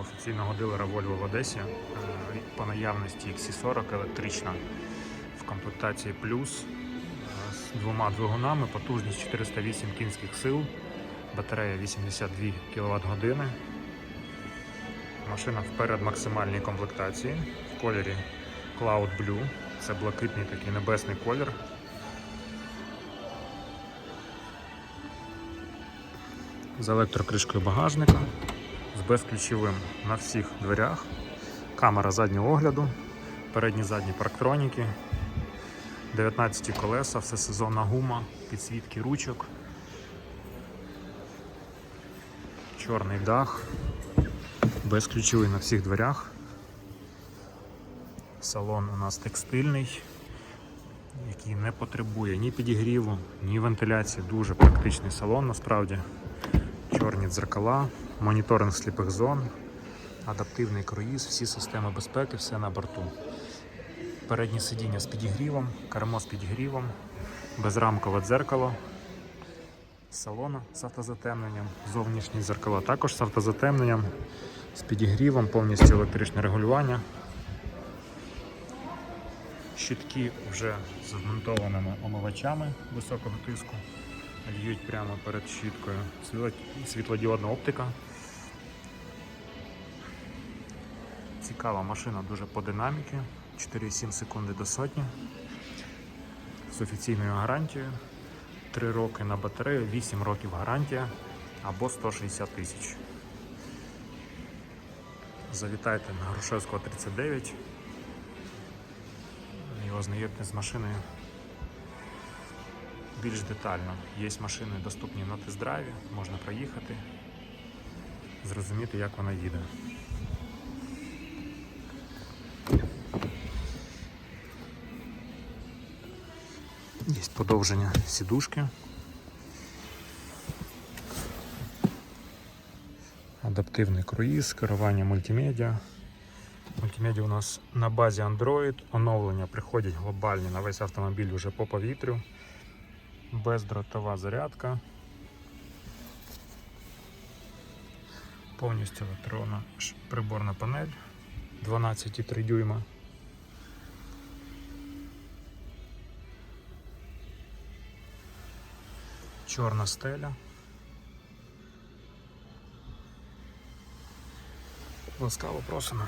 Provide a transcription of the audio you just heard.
офіційного дилера Volvo в Одесі. Е, По наявності XC40 електрична в комплектації плюс е, з двома двигунами, потужність 408 кінських сил, батарея 82 кВт години. Машина вперед максимальній комплектації в кольорі Cloud Blue. Це блакитний такий небесний колір. З електрокришкою багажника, з безключовим на всіх дверях, камера заднього огляду, передні задні парктроніки, 19 колеса, всесезонна гума, підсвітки ручок, чорний дах, безключовий на всіх дверях. Салон у нас текстильний, який не потребує ні підігріву, ні вентиляції. Дуже практичний салон насправді. Чорні дзеркала, моніторинг сліпих зон, адаптивний круїз, всі системи безпеки, все на борту. Переднє сидіння з підігрівом, кермо з підігрівом, безрамкове дзеркало, салона з автозатемненням, зовнішні дзеркала також з автозатемненням, з підігрівом, повністю електричне регулювання. Щитки вже з вмонтованими омивачами високого тиску. Льють прямо перед щіткою. Світлодіодна оптика. Цікава машина дуже по динаміки. 4,7 секунди до сотні. З офіційною гарантією. 3 роки на батарею, 8 років гарантія або 160 тисяч. Завітайте на Грушевського 39 і ознайомтесь з машиною більш детально. Є машини доступні на тест-драйві, можна проїхати, зрозуміти, як вона їде. Є подовження сідушки. Адаптивний круїз, керування мультимедіа. Мультимедіа у нас на базі Android. Оновлення приходять глобальні на весь автомобіль вже по повітрю. Бездротова зарядка. Повністю електронна приборна панель 12,3 дюйма. Чорна стеля. Ласкаво просимо.